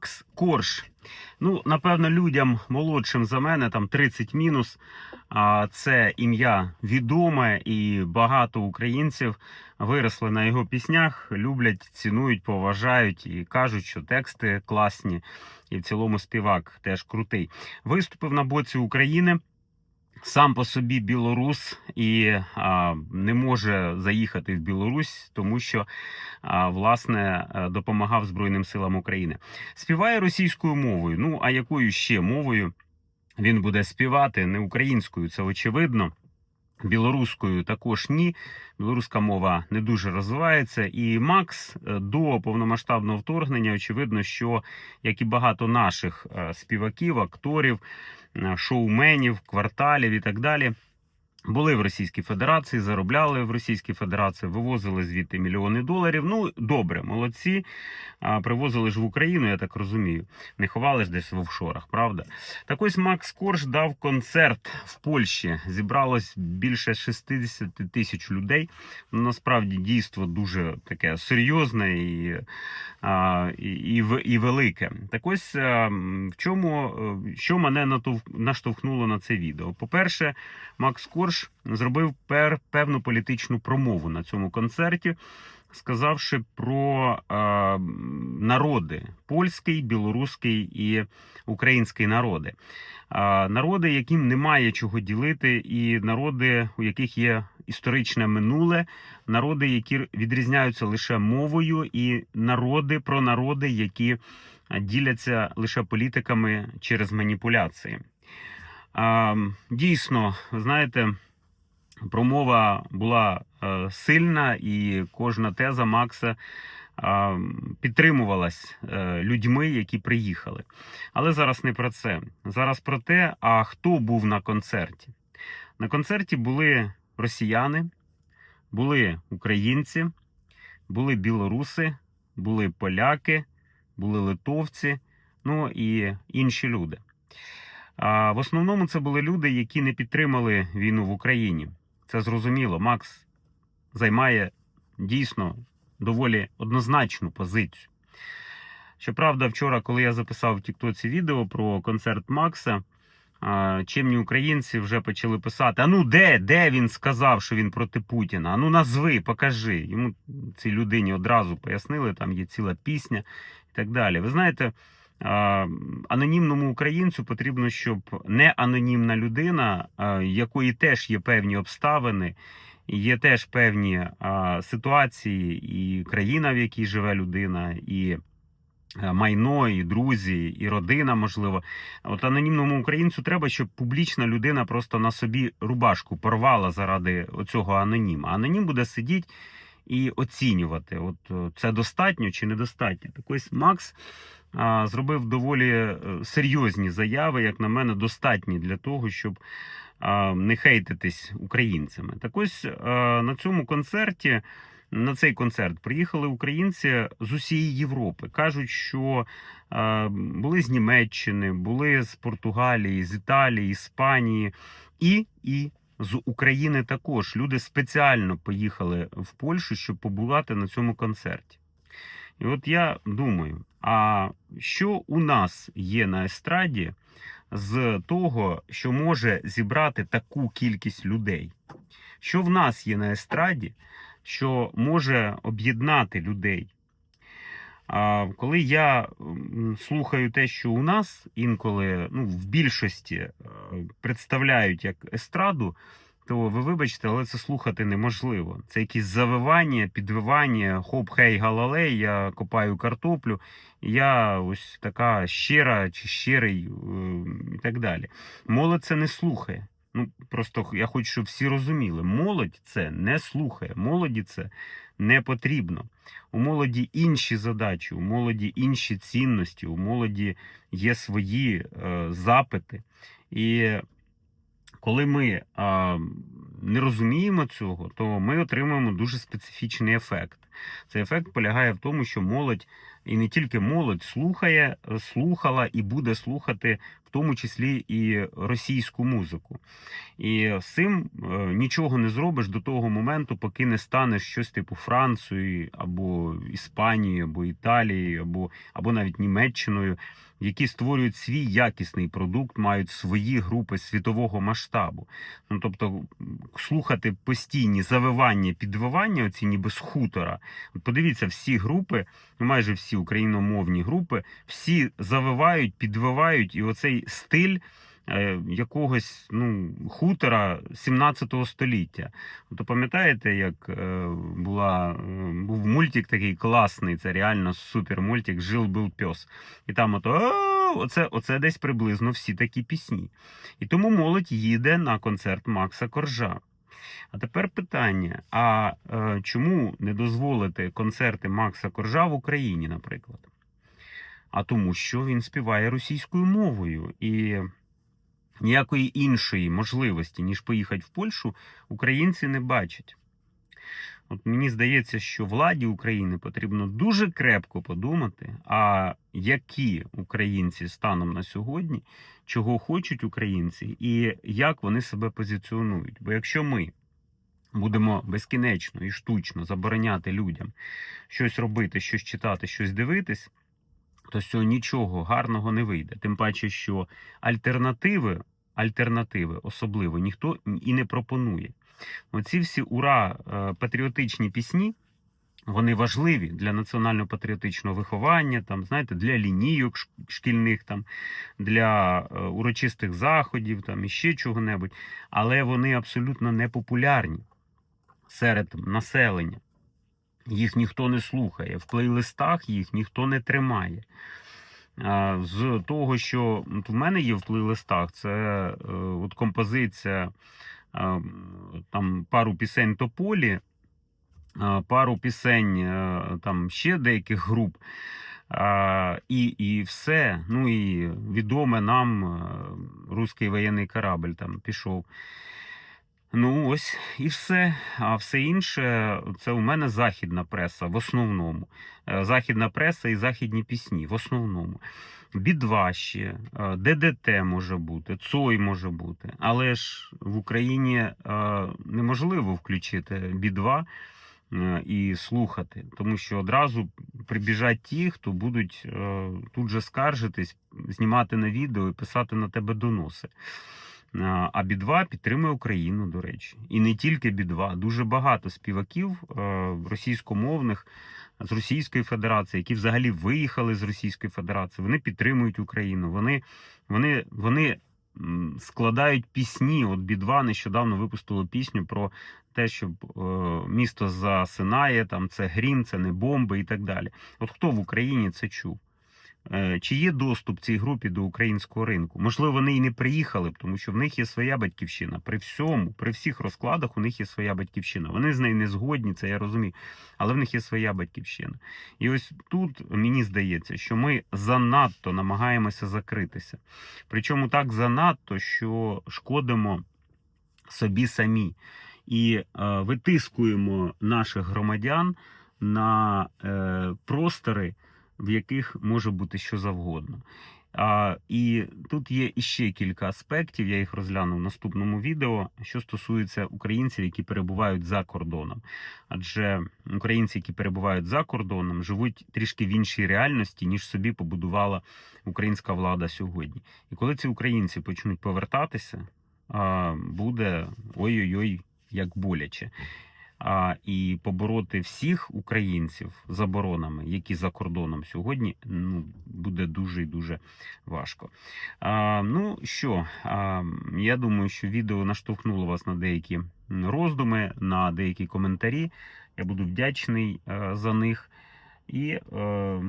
Макс Корж. Ну, напевно, людям молодшим за мене, там 30 мінус. Це ім'я відоме, і багато українців виросли на його піснях, люблять, цінують, поважають і кажуть, що тексти класні, і в цілому співак теж крутий. Виступив на боці України. Сам по собі білорус і а, не може заїхати в Білорусь, тому що а, власне е, допомагав Збройним силам України. Співає російською мовою. Ну а якою ще мовою він буде співати? Не українською, це очевидно. Білоруською також ні. Білоруська мова не дуже розвивається. І Макс е, до повномасштабного вторгнення, очевидно, що як і багато наших е, співаків, акторів, е, шоуменів, кварталів і так далі. Були в Російській Федерації, заробляли в Російській Федерації, вивозили звідти мільйони доларів. Ну добре, молодці. А, Привозили ж в Україну, я так розумію. Не ховали ж десь в офшорах, правда? Так ось Макс Корж дав концерт в Польщі. Зібралось більше 60 тисяч людей. Насправді дійство дуже таке серйозне і, а, і, і, і велике. Так ось в чому е, що мене наштовхнуло на це відео? По-перше, Макс Корж зробив пер, певну політичну промову на цьому концерті, сказавши про е, народи польський, білоруський і український народи. Е, народи, яким немає чого ділити, і народи, у яких є історичне минуле, народи, які відрізняються лише мовою, і народи про народи, які діляться лише політиками через маніпуляції. Дійсно, знаєте, промова була е, сильна, і кожна теза Макса підтримувалась е, людьми, які приїхали. Але зараз не про це. Зараз про те, а хто був на концерті. На концерті були росіяни, були українці, були білоруси, були поляки, були литовці, ну і інші люди. А в основному це були люди, які не підтримали війну в Україні. Це зрозуміло. Макс займає дійсно доволі однозначну позицію. Щоправда, вчора, коли я записав в Тіктоці відео про концерт Макса, чимні українці вже почали писати: а ну де, де він сказав, що він проти Путіна? А ну назви, покажи. Йому цій людині одразу пояснили, там є ціла пісня і так далі. Ви знаєте, анонімному українцю потрібно, щоб не анонімна людина, якої теж є певні обставини, є теж певні ситуації, і країна, в якій живе людина, і майно, і друзі, і родина, можливо. От анонімному українцю треба, щоб публічна людина просто на собі рубашку порвала заради цього аноніма. Анонім буде сидіти і оцінювати, от е, це достатньо чи недостатньо. Так ось Макс а, зробив доволі е, серйозні заяви, як на мене, достатні для того, щоб а, не хейтитись українцями. Так ось е, на цьому концерті. На цей концерт приїхали українці з усієї Європи. кажуть, що е, були з Німеччини, були з Португалії, з Італії, Іспанії і, і з України також. Люди спеціально поїхали в Польщу, щоб побувати на цьому концерті. І от я думаю: а що у нас є на естраді з того, що може зібрати таку кількість людей? Що в нас є на естраді, що може об'єднати людей? Коли я слухаю те, що у нас інколи ну, в більшості е, представляють як естраду, то ви вибачте, але це слухати неможливо. Це якісь завивання, підвивання, хоп, хей, галалей, я копаю картоплю, я ось така щира чи щирий е, і так далі. Молодь це не слухає. Ну просто я хочу, щоб всі розуміли, молодь це не слухає, молоді це не потрібно. У молоді інші задачі, у молоді інші цінності, у молоді є свої е, запити. І коли ми а, не розуміємо цього, то ми отримуємо дуже специфічний ефект. Цей ефект полягає в тому, що молодь і не тільки молодь слухає, слухала і буде слухати, в тому числі і російську музику. І з цим е, нічого не зробиш до того моменту, поки не станеш щось типу Францією, або Іспанії, або Італії, або, або навіть Німеччиною, які створюють свій якісний продукт, мають свої групи світового масштабу. Ну тобто, слухати постійні завивання, підвивання, оці ніби з хутора. Подивіться, всі групи, майже всі україномовні групи, всі завивають, підвивають, і оцей стиль. Е, Якогось ну хутора 17 століття. То пам'ятаєте, як е, була е, був мультик такий класний, це реально супер мультик Жил був пес. І там ото оце, оце десь приблизно всі такі пісні. І тому молодь їде на концерт Макса Коржа. А тепер питання: а е, чому не дозволити концерти Макса Коржа в Україні, наприклад? А тому, що він співає російською мовою і ніякої іншої можливості, ніж поїхати в Польщу, українці не бачать. От мені здається, що владі України потрібно дуже крепко подумати, а які українці станом на сьогодні, чого хочуть українці, і як вони себе позиціонують. Бо якщо ми будемо безкінечно і штучно забороняти людям щось робити, щось читати, щось дивитись, то з цього нічого гарного не вийде. Тим паче, що альтернативи, альтернативи особливо ніхто і не пропонує. Оці всі ура е, патріотичні пісні. Вони важливі для національно-патріотичного виховання, там, знаєте, для лінійок шкільних, там, для е, урочистих заходів, там, і ще чого-небудь. Але вони абсолютно не популярні серед населення. Їх ніхто не слухає. В плейлистах їх ніхто не тримає. З того, що в мене є в плейлистах, це е, от композиція е, там пару пісень Тополі, е, пару пісень там ще деяких груп. І, і все. Ну і відоме нам руський воєнний корабль там пішов. Ну ось і все. А все інше це у мене західна преса в основному. Е, Західна преса і західні пісні в основному. Бідва ще, е, ДДТ може бути, Цой може бути. Але ж в Україні е, неможливо включити бідва і слухати, тому що одразу прибіжать ті, хто будуть тут же скаржитись, знімати на відео і писати на тебе доноси. А а Бі-2 підтримує Україну, до речі, і не тільки Бі-2. Дуже багато співаків е, російськомовних з Російської Федерації, які взагалі виїхали з Російської Федерації. Вони підтримують Україну. Вони, вони, вони складають пісні. От Бі-2 нещодавно випустило пісню про те, що е, місто засинає, там це грім, це не бомби і так далі. От хто в Україні це чув? Е, Чи є доступ цій групі до українського ринку? Можливо, вони і не приїхали б, тому що в них є своя батьківщина. При всьому, при всіх розкладах, у них є своя батьківщина. Вони з нею не згодні, це я розумію, але в них є своя батьківщина. І ось тут мені здається, що ми занадто намагаємося закритися. Причому так занадто, що шкодимо собі самі і е, витискуємо наших громадян на е, простори в яких може бути що завгодно. А, І тут є іще кілька аспектів. Я їх розгляну в наступному відео, що стосується українців, які перебувають за кордоном. Адже українці, які перебувають за кордоном, живуть трішки в іншій реальності, ніж собі побудувала українська влада сьогодні. І коли ці українці почнуть повертатися, буде ой-ой-ой, як боляче а, і побороти всіх українців заборонами, які за кордоном сьогодні, ну буде дуже і дуже важко. А, ну що, а, я думаю, що відео наштовхнуло вас на деякі роздуми, на деякі коментарі. Я буду вдячний е, за них. І е,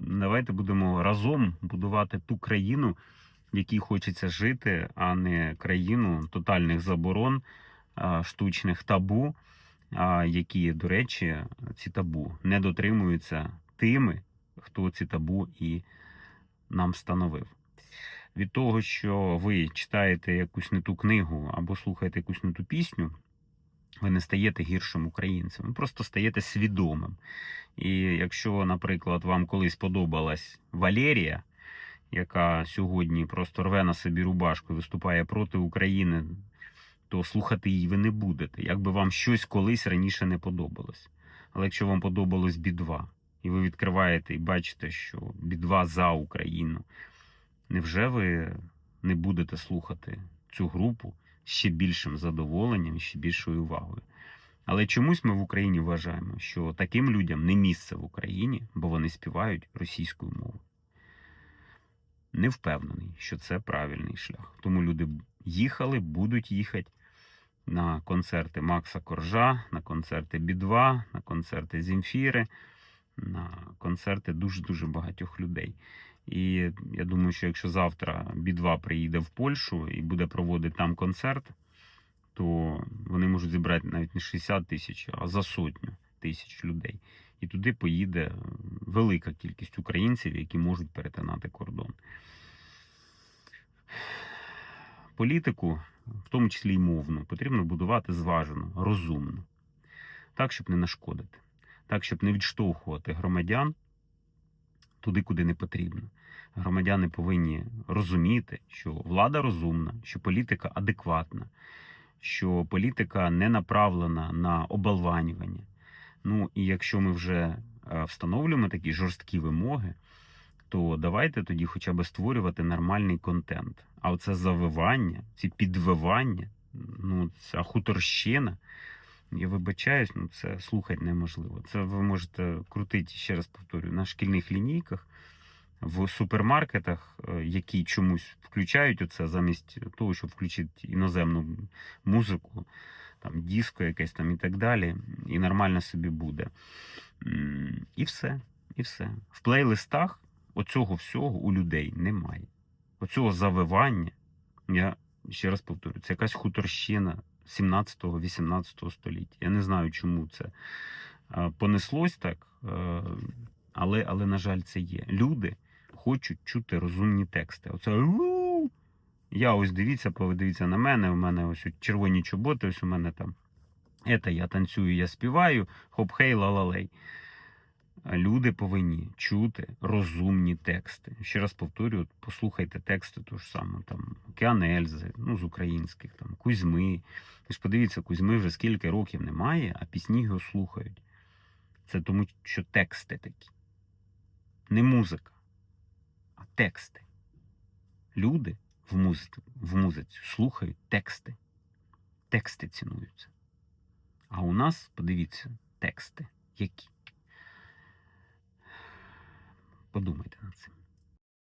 давайте будемо разом будувати ту країну, в якій хочеться жити, а не країну тотальних заборон, е, штучних табу а, які, до речі, ці табу не дотримуються тими, хто ці табу і нам встановив. Від того, що ви читаєте якусь не ту книгу або слухаєте якусь не ту пісню, ви не стаєте гіршим українцем, ви просто стаєте свідомим. І якщо, наприклад, вам колись подобалась Валерія, яка сьогодні просто рве на собі рубашку і виступає проти України, то слухати її ви не будете, якби вам щось колись раніше не подобалось. Але якщо вам подобалось бі-2, і ви відкриваєте і бачите, що бі-2 за Україну, невже ви не будете слухати цю групу ще більшим задоволенням ще більшою увагою? Але чомусь ми в Україні вважаємо, що таким людям не місце в Україні, бо вони співають російською мовою. Не впевнений, що це правильний шлях. Тому люди їхали, будуть їхати на концерти Макса Коржа, на концерти Бі-2, на концерти Зімфіри, на концерти дуже-дуже багатьох людей. І я думаю, що якщо завтра Бі-2 приїде в Польщу і буде проводити там концерт, то вони можуть зібрати навіть не 60 тисяч, а за сотню тисяч людей. І туди поїде велика кількість українців, які можуть перетинати кордон. Політику, в тому числі й мовну, потрібно будувати зважено, розумно, так, щоб не нашкодити, так, щоб не відштовхувати громадян туди, куди не потрібно. Громадяни повинні розуміти, що влада розумна, що політика адекватна, що політика не направлена на оболванювання. Ну і якщо ми вже е, встановлюємо такі жорсткі вимоги, то давайте тоді хоча б створювати нормальний контент. А оце завивання, ці підвивання, ну ця хуторщина. Я вибачаюсь, ну це слухати неможливо. Це ви можете крутити, ще раз повторюю, на шкільних лінійках, в супермаркетах, е, які чомусь включають оце замість того, щоб включити іноземну музику, там диско якесь там і так далі, і нормально собі буде. І все. І все. В плейлистах оцього всього у людей немає. Оцього завивання, я ще раз повторю, це якась хуторщина 17-18 століття. Я не знаю, чому це е, понеслось так, е, але, але, на жаль, це є. Люди хочуть чути розумні тексти. Оце я ось дивіться, подивіться на мене. У мене ось червоні чоботи, ось у мене там. Ета я танцюю, я співаю, хоп-хей, ла-ла-лей. Люди повинні чути розумні тексти. Ще раз повторюю, послухайте тексти того ж самого там Океан Ельзи, ну з українських, там Кузьми. Ви ж подивіться, Кузьми вже скільки років немає, а пісні його слухають. Це тому, що тексти такі. Не музика, а тексти. Люди в музиці, в музиці слухають тексти. Тексти цінуються. А у нас, подивіться, тексти які. Подумайте над цим.